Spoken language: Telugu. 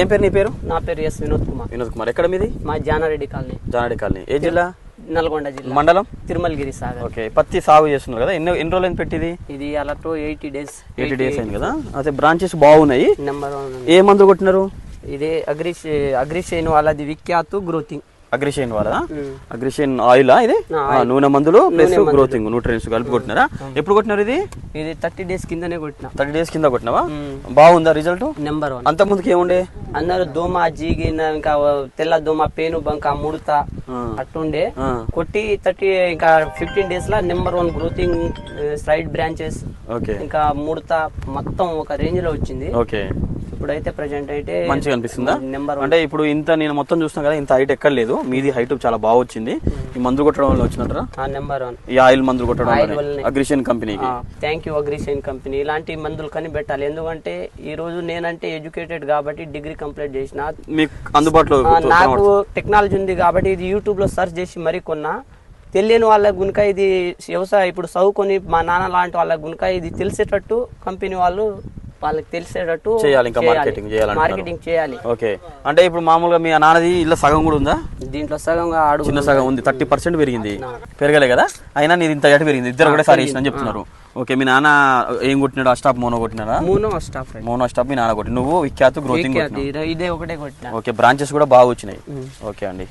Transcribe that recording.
ఏం పేరు నీ పేరు? నా పేరు ఎస్ వినోద్ కుమార్. వినోద్ కుమార్. ఎక్కడ మీది? మా జానారెడ్డి కాలనీ. జానాడి కాలనీ. ఏ జిల్లా? నల్గొండ జిల్లా. మండలం? తిరుమలగిరి సాగర్. ఓకే. పత్తి సాగు చేస్తున్నారు కదా. ఎన్ని ఎన్ని రోజులు పెట్టిది? ఇది అలా two eighty days. Eighty days అయింది కదా. అయితే బ్రాంచెస్ బాగున్నాయి. నెంబర్ వన్ ఏ మందు కొట్టినారు? ఇది అగ్రిష్ అగ్రిషేన్ వాళ్ళది విఖ్యాత్ గ్రోతింగ్. అగ్రిషియన్ వాళ్ళ అగ్రిషియన్ ఆయిల్ ఇది? నూనె మందులు ప్లస్ గ్రోతింగ్ న్యూట్రియన్స్ కలిపి కొట్టినారా? ఎప్పుడు కొట్టినారు ఇది? ఇది థర్టీ డేస్ కిందనే కొట్టిన. థర్టీ డేస్ కింద కొట్టినావా? బాగుందా రిజల్ట్? Number one. అంత ముందుకి ఏముండే? అందరూ దోమ జీగిన ఇంకా తెల్ల దోమ పేను బంక ముడత అట్టుండే. కొట్టి థర్టీ ఇంకా ఫిఫ్టీన్ డేస్ లా number one growing side branches okay. ఇంకా ముడత మొత్తం ఒక రేంజ్లో వచ్చింది. ఓకే. ఇప్పుడైతే ప్రజెంట్ అయితే మంచిగా అనిపిస్తుందా? నెంబర్ అంటే ఇప్పుడు ఇంత నేను మొత్తం చూస్తున్నా కదా ఇంత హైట్ ఎక్కర్లేదు మీది హైట్ చాలా బాగా వచ్చింది. ఈ మందు కొట్టడం వల్ల వచ్చినట్రా? నెంబర్ వన్ ఈ ఆయిల్ మందులు కొట్టడం. అగ్రిషియన్ కంపెనీకి థ్యాంక్ యూ అగ్రిసైన్ కంపెనీ ఇలాంటి మందులు కానీ పెట్టాలి. ఎందుకంటే ఈ రోజు నేనంటే ఎడ్యుకేటెడ్ కాబట్టి డిగ్రీ కంప్లీట్ చేసిన. మీకు అందుబాటులో నాకు టెక్నాలజీ ఉంది కాబట్టి ఇది యూట్యూబ్లో సెర్చ్ చేసి మరీ కొన్నా. తెలియని వాళ్ళ గునుక ఇది వ్యవసాయం. ఇప్పుడు చదువుకొని మా నాన్న లాంటి వాళ్ళ గునుక ఇది తెలిసేటట్టు కంపెనీ వాళ్ళు వాళ్ళకి తెలిసేటట్టు చేయాలి ఇంకా marketing చేయాలంటున్నారు. మార్కెటింగ్ చేయాలి. ఓకే. అంటే ఇప్పుడు మామూలుగా మీ నాన్నది ఇళ్ళ సగం కూడా ఉందా? దీంట్లో సగంగా అడుగు చిన్న సగం ఉంది. థర్టీ పర్సెంట్ పెరిగింది. పెరగలే కదా? అయినా నీది ఇంత ఎట పెరిగింది? ఇద్దరు కూడా సారి అని చెప్తున్నారు. ఓకే మీ నాన్న ఏం కొట్టినాడు? అస్టాప్ మోనో కొట్టినారా? మూనో స్టాఫ్ మోనో స్టాప్ మీ నాన్న కొట్టి నువ్వు విఖ్యాత గ్రోతింగ్ ఇదే ఒకటే కొట్టిన. ఓకే బ్రాంచెస్ కూడా బాగా వచ్చినాయి. ఓకే అండి.